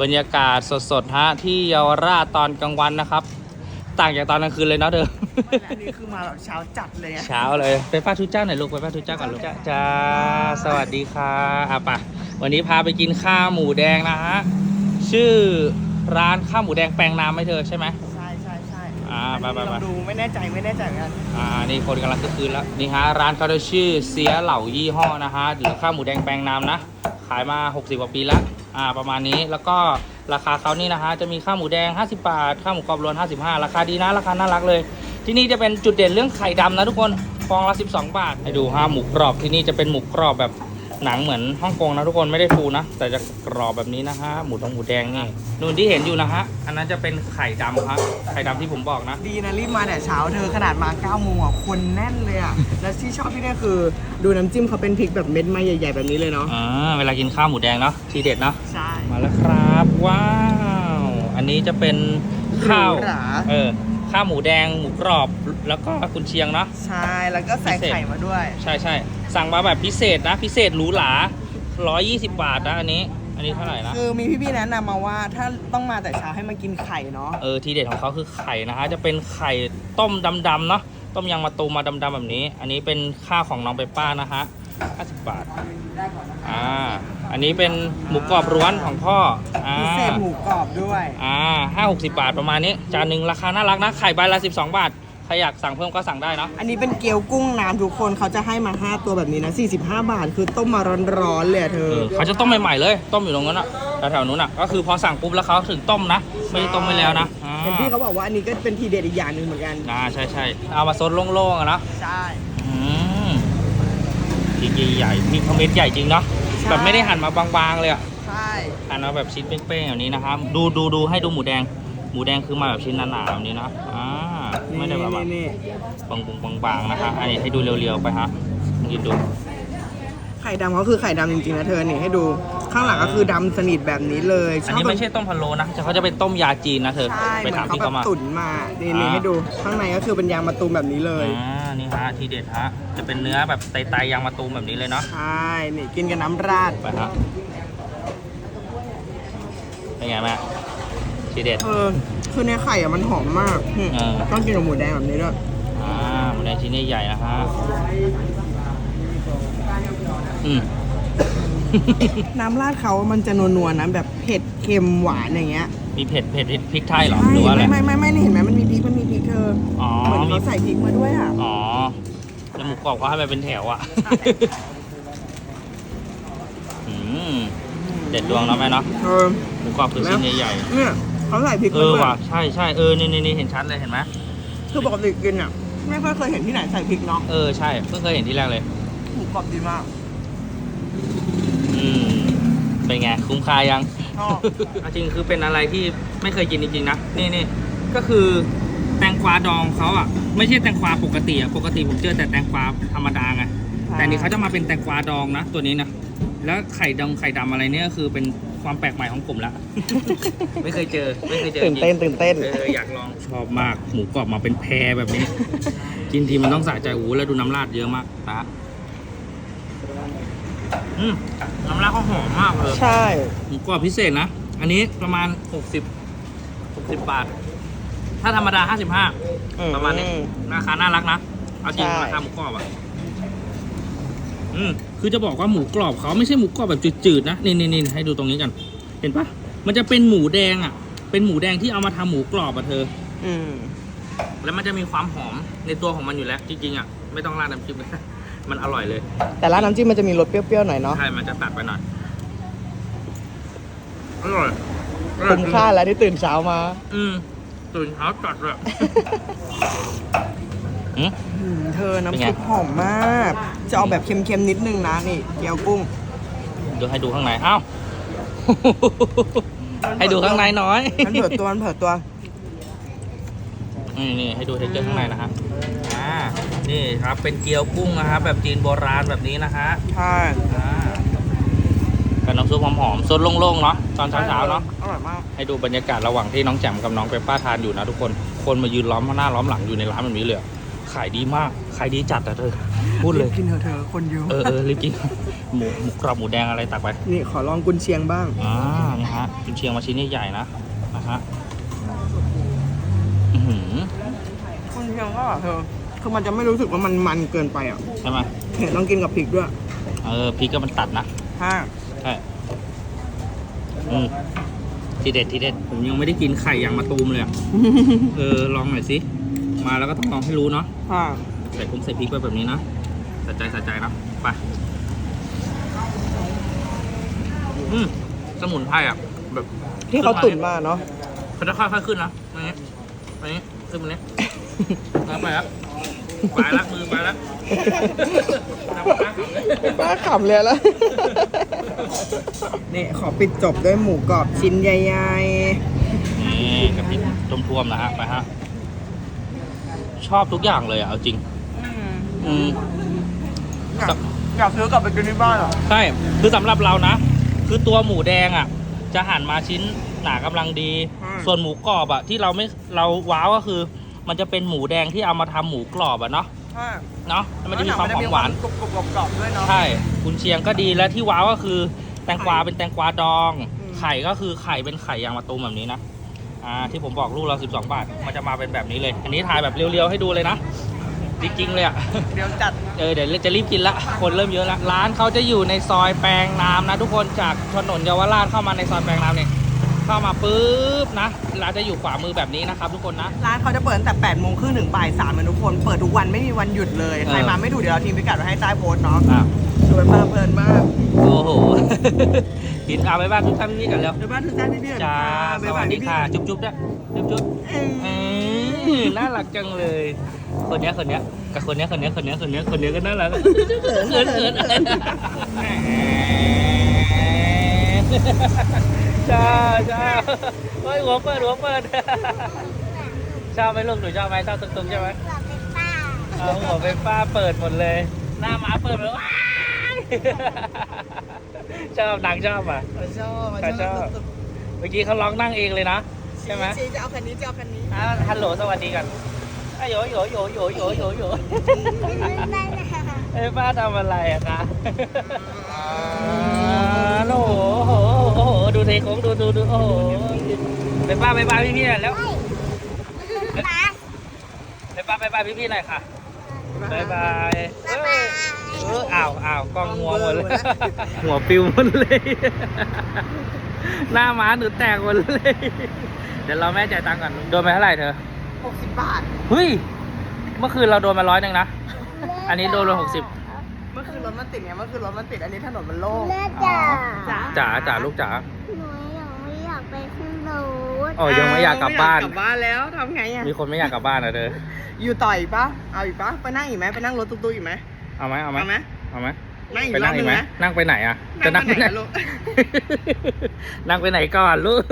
บรรยากาศสดๆฮะที่เยาวราชตอนกลางวันนะครับ ต่างจากตอนกลางคืนเลยเนาะเธออันนี้คือมาแบบเช้าจัดเลยอะเช้าเลยไปป้าทุจ้าหน่อยลูกไปป้าทุจ้าก่อนลูกจ้าจ้าสวัสดีค่ะอะป่ะวันนี้พาไปกินข้าวหมูแดงนะฮะชื่อร้านข้าวหมูแดงแปลงน้ำไหมเธอใช่ไหมใช่ใช่ใช่อ่าไปไปไป ลองดูไม่แน่ใจไม่แน่ใจเหมือนกันอ่านี่คนกำลังคึกคืนแล้วนี่ฮะร้านเขาจะชื่อเสียเหล่ายี่ห้อนะฮะหรือข้าวหมูแดงแปลงน้ำนะ ขายมา 60 กว่าปีแล้ว อ่าประมาณนี้แล้วก็ราคาเขานี่นะฮะจะมีข้าวหมูแดง 50 บาท ข้าวหมูกรอบรวน55 ราคาดีนะราคาน่ารักเลย ที่นี่จะเป็นจุดเด่นเรื่องไข่ดำนะทุกคนฟองละ 12 บาท ให้ดูฮะหมูกรอบที่นี่จะเป็นหมูกรอบแบบ หนังเหมือนฮ่องกงนะทุกคนไม่ได้ฟูนะ แต่จะกรอบแบบนี้นะฮะหมูตรงหมูแดงนี่นู่นที่เห็นอยู่นะฮะอันนั้นจะเป็นไข่ดำฮะไข่ดำที่ผมบอกนะ ดีนะรีบมาแต่เช้าเธอขนาดมา9โมงอะคนแน่นเลยอะ และที่ชอบที่นี่คือ ดูน้ำจิ้มเขาเป็นพริกแบบเม็ดมาใหญ่ๆแบบนี้เลยเนาะอ่าเวลากินข้าวหมูแดงเนาะทีเด็ดเนาะใช่มาแล้วครับว้าวอันนี้จะเป็นข้าวหรูหราเออ ข้าวหมูแดงหมูกรอบแล้วก็กุนเชียงเนาะ ใช่ แล้วก็ใส่ไข่มาด้วย ใช่ใช่สั่งมาแบบพิเศษนะ พิเศษหรูหรา120 บาทนะอันนี้ อันนี้เท่าไหร่นะคือมีพี่ๆแนะนำมาว่าถ้าต้องมาแต่เช้าให้มากินไข่เนาะ เออทีเด็ดของเขาคือไข่นะฮะจะเป็นไข่ต้มดำๆเนาะต้มยางมะตูมมาดำๆแบบนี้ อันนี้เป็นข้าวของน้องเปป้านะฮะ 50 บาท อ่า อันนี้เป็นหมูกรอบร้วนของพ่อ อ่าพิเศษหมูกรอบด้วย อ่าห้าหกสิบาทประมาณนี้ จานหนึ่งราคาน่ารักนะ ไข่ใบละสิบสองบาท ใครอยากสั่งเพิ่มก็สั่งได้เนาะ อันนี้เป็นเกี๊ยวกุ้งน้ำทุกคนเขาจะให้มา 5 ตัวแบบนี้นะ 45 บาท คือต้มมาร้อนๆเลยอะเธเอออเขาจะต้มใหม่ๆเลย ต้มอยู่ตรงนั้นอะแถวๆนู้นอะก็คือพอสั่งปุ๊บแล้วเขาถึงต้มนะ ไม่ได้ต้มไว้แล้วนะอ่าเห็นพี่เขาบอกว่าอันนี้ก็เป็นทีเด็ดอีกอย่างหนึ่งเหมือนกัน อ่าใช่ใช่เอามาซดโล่งๆอะนะ ใช่อืม จริงๆใหญ่มีคอมเมนต์ใหญ่จริงเนาะใช่ แบบไม่ได้หั่นมาบางๆเลยอะใช่หั่นมาแบบชิ้นเป้งๆแบบนี้นะครับดูดูดูให้ดูหมูแดง หมูแดงคือมาแบบชิ้นหนาๆแบบนี้นะอ่าไม่ได้แบบว่า นี่บางๆบางๆนะคะ อันนี้ให้ดูเรียวๆไปฮะยืนดูไข่ดำเขาคือไข่ดำจริงๆนะเธอนี่ให้ดู ข้างหลังก็คือดำสนิทแบบนี้เลยอันนี้ไม่ใช่ต้มพะโล้นะแต่เขาจะเป็นต้มยาจีนนะเธอ ใช่เหไปมือนถามเขาพี่แบเขาบมา ตุ๋นมานี่อ่านี่ให้ดูข้างในก็คือเป็นยางมะตูมแบบนี้เลยอ่านี่ฮะทีเด็ดฮะ จะเป็นเนื้อแบบไตๆยางมะตูมแบบนี้เลยเนาะ ใช่นี่กินกับน้ำราดไปฮะ เป็นไงแม่ทีเด็ด เออคือในไข่อะมันหอมมากอืมเออต้องกินกับหมูแดงแบบนี้ด้วยอ่าหมูแดงชิ้นใหญ่ๆนะฮะ อืม น้ำราดเขามันจะนัวๆนะแบบเผ็ดเค็มหวานอย่างเงี้ยมีเผ็ดเผ็ดพริกไทยเหรอหรือว่าอะไร ไม่ไม่ไม่ไม่นี่เห็นไหมมันมีพริกมันมีพริกเธออ๋อเหมือนมีเขาใส่พริกมาด้วยอะ อ๋อแล้วหมูกรอบเขาให้ไปเป็นแถวอะอืมเด็ดดวงเนาะแม่เนาะเออหมูกรอบคือชิ้นใหญ่เนี่ยเขาใส่พริกๆเอมาอด้วยว่ะใช่ใช่เออนี่นี่นี่เห็นชัดเลยเห็นไหมคือปกติกินอะไม่ค่อยเคยเห็นที่ไหนใส่พริกเนาะเออใช่เพิ่งเคยเห็นที่แรกเลยหมูกรอบดีมาก อืมเป็นไง คุ้มค่ายัง ชอบเอาจริงคือเป็นอะไรที่ไม่เคยกินจริงๆนะนี่นี่ก็คือแตงกวาดองเขาอะ ไม่ใช่แตงกวาปกติอะปกติผมเจอแต่แตงกวาธรรมดาไงแต่อันนี่เขาจะมาเป็นแตงกวาดองนะตัวนี้นะแล้วไข่ดำไข่ดำอะไรเนี่ยคือเป็นความแปลกใหม่ของผมละ ไม่เคยเจอไม่เคยเจอจตื่นริงเต้นตื่นเต้นเอออยากลองชอบมากหมูกรอบมาเป็นแพรแบบนี้ กินทีมันต้องสะใจโอ้โหแล้วดูน้ำราดเยอะมากนะฮะ อืมน้ำราดเขาหอมมากเลยใช่หมูกรอบพิเศษนะ อันนี้ประมาณ 60 60 บาท ถ้าธรรมดา55 ประมาณนี้ราคาน่ารักนะ เอาจริงใช่ ราคาหมูกรอบอะ อืมคือจะบอกว่าหมูกรอบเขาไม่ใช่หมูกรอบแบบจืดๆนะ นี่นี่นี่ให้ดูตรงนี้กัน เห็นปะมันจะเป็นหมูแดงอะ เป็นหมูแดงที่เอามาทำหมูกรอบอะเธอ อืม แล้วมันจะมีความหอมในตัวของมันอยู่แล้ว จริงๆอะ ไม่ต้องราดน้ำจิ้ม มันอร่อยเลยแต่ร้านน้ำจิ้มมันจะมีรสเปรี้ยวๆหน่อยเนาะใช่มันจะตัดไปหน่อยอร่อยอร่อยคุ้มจริงค่าแล้วที่ตื่นเช้ามา อืมตื่นเช้าจัดเลยอืมอืมเธอเป็นน้ำไงซุปหอมมาก จะเอาแบบเค็มๆนิดนึงนะนี่เกี๊ยวกุ้งเดี๋ยวให้ดูข้างในอ้าวให้ดูข้างในหน้อยมันเผิดตัวมันเผิดตัว นี่นี่ให้ดูเทคเจอร์ข้างในนะฮะอ่า นี่ครับเป็นเกี๊ยวกุ้งนะครับแบบจีนโบราณแบบนี้นะฮะใช่อ่ากับน้ำซุปหอมๆสดโล่งๆเนาะตอนเช้าๆเนาะ อร่อยมาก ให้ดูบรรยากาศระหว่างที่น้องแจ่มกับน้องเปปป้าทานอยู่นะทุกคน คนมายืนล้อมหน้าล้อมหลังอยู่ในร้านแบบนี้เลยอะขายดีมาก ขายดีจัดอะเธอ พูดเลย กินเถอะเธอคนเยอะเออเออรีบกิน หมูหมูกรอบหมูแดงอะไรตักไป นี่ขอลองกุนเชียงบ้าง อ่านี่ฮะกุนเชียงมาชิ้นใหญ่ๆนะ นะฮะ อือหือ กุนเชียงก็เธอ คือมันจะไม่รู้สึกว่ามันมันเกินไปอะใช่ไหมเนี่ยต้องกินกับพริกด้วย เออพริกก็มันตัดนะถ้าใช่อืมทีเด็ดทีเด็ดผมยังไม่ได้กินไข่อย่างมาตูมเลยอะเออลองหน่อยสิ มาแล้วก็ต้องลองให้รู้เนาะถ้าใส่คงใส่พริกไปแบบนี้นะใส่ใจใส่ใจนะไปอืมสมุนไพรอะ แบบที่เขาตุ๋นมาเนาะเขาจะค่อยๆขึ้นนะอันนี้อันนี้ขึ้นมาเนี้ยแล้วไปแล้ว ไปละมือไปละทำมาขำเลยป้าขำเลยแล้ว นี่ขอปิดจบด้วยหมูกรอบชิ้นใหญ่นี่กะทิท่วมๆนะฮะไปฮะ ชอบทุกอย่างเลยอะ เอาจริงๆอืมอยากอยากซื้อกลับไปกินที่บ้านเหรอ ใช่ คือสำหรับเรานะ คือตัวหมูแดงอะ จะหั่นมาชิ้นหนากำลังดีอืมส่วนหมูกรอบอะ ที่เราไม่เราว้าวก็คือ มันจะเป็นหมูแดงที่เอามาทำหมูกรอบอะเนาะใช่เนาะแล้วมันจะมีความหอมหวาน กรุบกรุบกรอบๆด้วยเนาะ ใช่กุนเชียงก็ดีและที่ว้าวก็คือแตงกวาเป็นแตงกวาดอง อืม ไข่ก็คือไข่เป็นไข่ยางมะตูมแบบนี้นะอ่าที่ผมบอกลูกเรา 12 บาท มันจะมาเป็นแบบนี้เลย อันนี้ถ่ายแบบเรียวๆให้ดูเลยนะ จริงๆเลยอะ เดี๋ยวจัด เออเดี๋ยวจะรีบกินละ คนเริ่มเยอะละ ร้านเขาจะอยู่ในซอยแปลงน้ำนะทุกคนจากถนนเยาวราชเข้ามาในซอยแปลงน้ำเนี่ย เข้ามาปุ๊บนะ ร้านจะอยู่ขวามือแบบนี้นะครับทุกคนนะ ร้านเขาจะเปิดตั้งแต่8โมงครึ่งถึงบ่าย3นะทุกคน เปิดทุกวันไม่มีวันหยุดเลย ใครเออมาไม่ถูกเดี๋ยวเราทิ้งพิกัดไว้ให้ใต้โพสต์เนาะอะชวนมาเพลินมาก โอ้โห กินเอาไปบ้านทุกท่านนี่กันแล้ว เดี๋ยวบ้านทุกท่านพี่ๆจ้าสบ๊ายวับาสยดีพี่ๆค่ะ จุ๊บจุ๊บด้วยจุ๊บจุ๊บเอ้ยอืมน่ารักจังเลย คนเนี้ยคนเนี้ยกับคนเนี้ยคนเนี้ยคนเนี้ยคนเนี้ยคนเนี้ยก็น่ารักเขินเขินเขิน จ้าจ้าโอ้ยหัวเปิดหัวเปิดชอบไหมลูกหนูชอบไหมชอบตุ้งๆใช่ไหมเอาหัวเป็นป้าเปิดหมดเลย หน้าม้าเปิดหมดเลยว้ายชอบนางชอบอะมาชอบมาใครชอบเมื่อกี้เขาร้องนั่งเองเลยนะใช่ไหมชี้จะเอาคันนี้จะเอาคันนี้อ่าฮัลโหลสวัสดีกันอะโยโยโยโยโยโยโยเอ้ยป้าทำอะไรอะคะอ่าโอ้โหโอ้โหโอ้โห ดูเทโค้งดูดูดูโอ้โหไปป้าไปป้าพี่พี่ๆหน่อยแล้วไปป้าไปป้าพี่พี่ๆหน่อยค่ะบายบายเอ้ยเอออ้าวอ้าวกล้องมัวหมดเลยหัวปิวหมดเลย หน้าม้าหนูแตกหมดเลย เดี๋ยวเราแม่จ่ายตังค์ก่อนโดนไปเท่าไหร่เธอ60บาทเฮ้ยเมื่อคืนเราโดนมาร้อยหนึ่งนะอันนี้โดนไปหกสิบเมื่อคืนรถมันติดไงเมื่อคืนรถมันติดอันนี้ถนนมันโล่งแม่จ๋าจ๋าจ๋าจ๋าลูกจ๋า หนูยังไม่อยากไปขึ้นรถ อ๋อยังไม่อยากกลับบ้าน ไม่อยกกลับบ้านแล้วทำไงอะมีคนไม่อยากกลับบ้านนะเธออยู่ต่ออีกปะเอาอีกปะไปนั่งอีกไหมไปนั่งรถตุ๊กๆอีกไหมเอาไหมเอาไหมเอาไหมเอาไหมนั่งอีไปกรอนั่บงหอีนึกงไหมนะนั่งไปไหนอะจะนั่นั่งงไปไปไหไหนนลูก นั่งไปไหนก่อนลูก